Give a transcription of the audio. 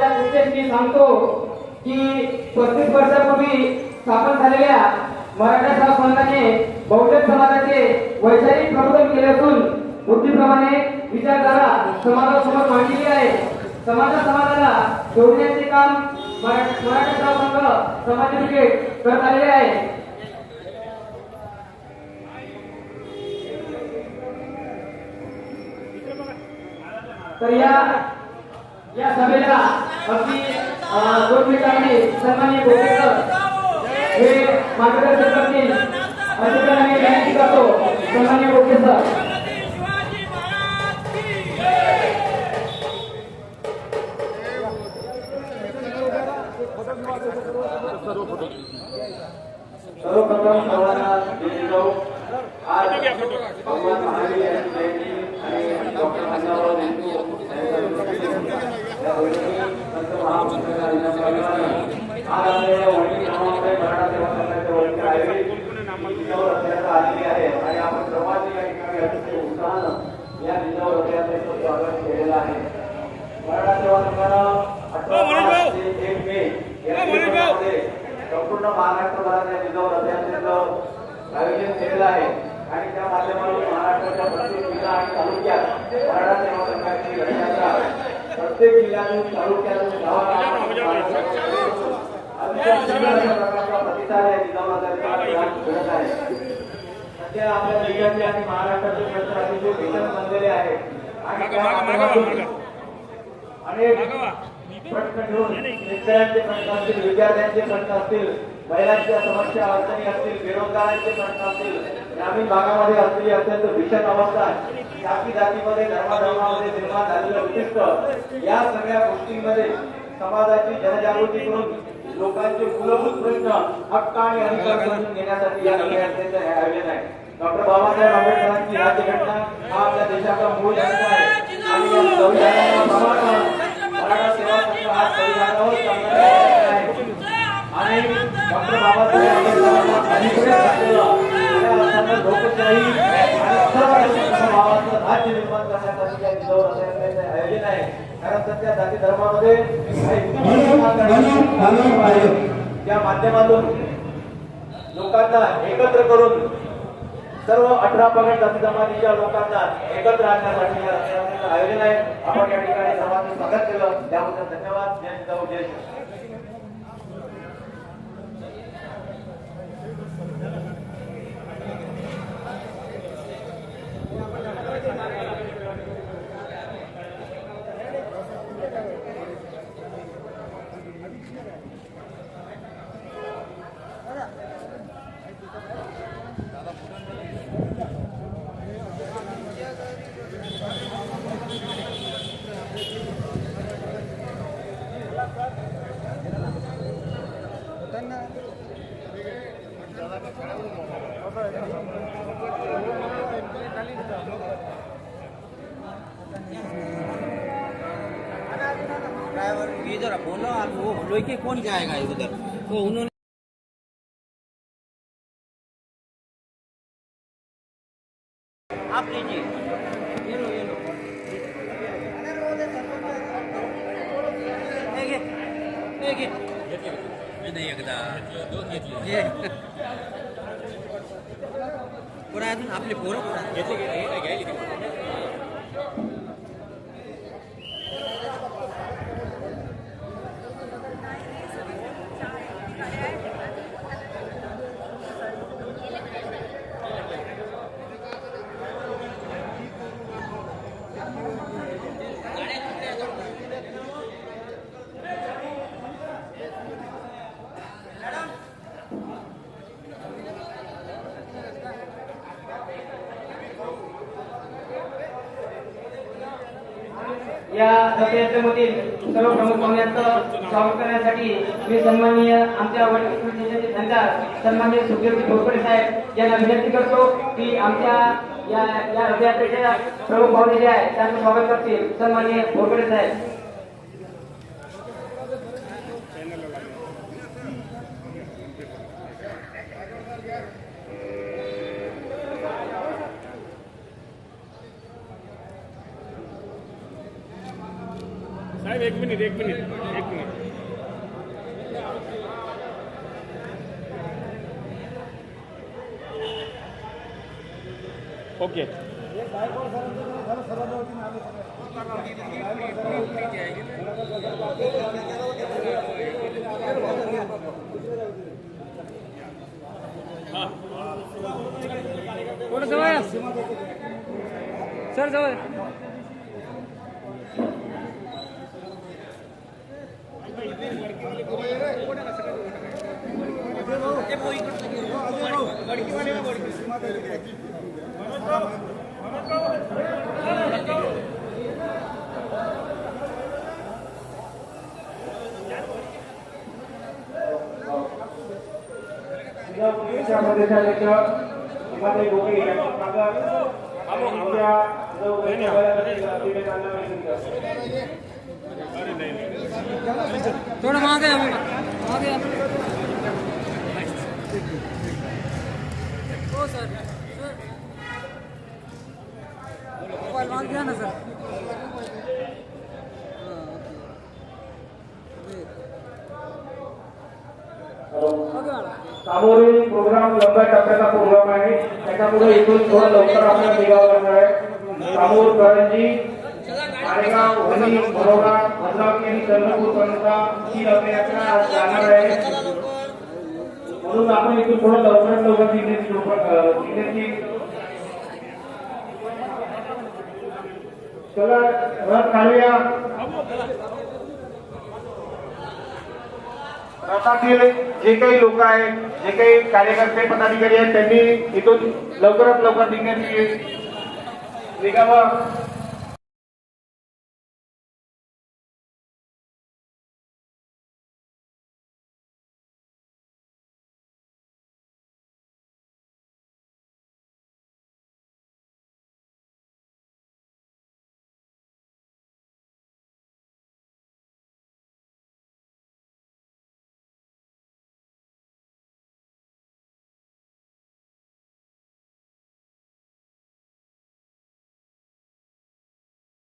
थोडक्यात दृष्टीने मी सांगतो की पस्तीस वर्षापूर्वी स्थापन झालेल्या मराठा सेवा संघाने बहुजन समाजाचे वैचारिक प्रबोधन केले असून बुद्धीप्रमाणे विचारधारा समाजासमोर मांडलेली आहे. समाजा समाजाला जोडण्याचे काम मराठा मराठा सेवा संघ समाजाचे करत आलेले आहे. तर या या सभेला अगदी दोन मिनिटांनी सन्माननीय गोपेकर हे मार्गदर्शन करतील अशी तर आम्ही विनंती करतो. सन्माननीय गोपे सर्वप्रथम सर्वांना जाऊ आज भगवान महावीर यांची जयंती आणि डॉक्टर आलेली आहे आणि आपण स्वागत केलेलं आहे एक संपूर्ण महाराष्ट्रभरात या जिजाऊ रथयात्रेचं आयोजन केलेलं आहे आणि त्या माध्यमातून महाराष्ट्राच्या प्रत्येक जिल्हा आणि तालुक्यात मराठा सेवा संघाची रथयात्रा प्रत्येक जिल्ह्यातून तालुक्यातून प्रतिसाद या आहे सध्या आपल्या जिल्ह्याचे आणि महाराष्ट्राचे क्षेत्र अतिशय भीषण बनलेले आहे आणि त्या अनेक प्रश्न ठेवून शेतकऱ्यांचे प्रश्न असतील विद्यार्थ्यांचे प्रश्न असतील महिलांच्या समस्या अडचणी असतील बेरोजगारांचे प्रश्न असतील ग्रामीण भागामध्ये असलेली अत्यंत भीषण अवस्था जाती जातीमध्ये धर्माधर्मामध्ये निर्माण झालेलं विशिष्ट या सगळ्या गोष्टींमध्ये समाजाची जनजागृती करून लोकांचे मूलभूत प्रश्न हक्क आणि अधिकार समजून घेण्यासाठी या रथयात्रेचं हे आयोजन आहे. डॉक्टर बाबासाहेब आंबेडकरांची राज्य घटना हा आपल्या देशाचा मूळ ग्रंथ आहे. आणि या संविधानाप्रमाणे मराठा सेवा संघ हा संविधानावर चालणार आहे आणि डॉक्टर बाबासाहेब आंबेडकरांना लोकशाही सर्व भावाचं राज्य निर्माण करण्यासाठी या आयोजन आहे. कारण सध्या जाती धर्मामध्ये त्या माध्यमातून लोकांना एकत्र करून सर्व अठरा पगड जाती जमातीच्या लोकांना एकत्र आणण्यासाठी या आयोजन आहे. आपण या ठिकाणी सर्वांनी स्वागत केलं. त्याबद्दल धन्यवाद. जय जाऊ जय Gracias. ड्राइवर, ये जरा बोलो आप, वो लेके कौन जाएगा उधर तो उन्होंने आप लीजिए। ये ये या रथयात्रेमधील सर्व प्रमुख पाहुण्यांचं स्वागत करण्यासाठी मी सन्माननीय आमच्या वडील त्यांचा सन्माननीय सुखदेवजी घोरपडे साहेब यांना विनंती करतो की आमच्या या या रथयात्रेच्या प्रमुख पाहुणे जे आहेत त्यांचं स्वागत करतील सन्माननीय घोरपडे साहेब. एक मिनिट एक मिनिट एक मिनिट. ओके. सर जवळ च्या प्रदेशाध्यक्ष हिमालय गोपी यांची मागं आमच्या जो विवेकानंद थोड़ा मागे या बाबा. मागे हो सर. मोबाईल घ्या ना सर. प्रोग्राम लंबा टप्प्याचा प्रोग्राम आहे. त्याच्यामुळे इथून थोडं लवकर आपल्याला निघावं लागणार आहे. सामोर करंजी मारेगाव वणी बरोडा भद्रावती आणि चंद्रपूर पर्यंत ही रथयात्रा जाणार आहे. म्हणून आपण इथून थोडं लवकरात लवकर निघण्याची लोक- निघण्याची चला रथ काढूया रथातील जे काही लोक आहेत जे काही कार्यकर्ते पदाधिकारी आहेत त्यांनी इथून लवकरात लवकर निघण्याची निघावं.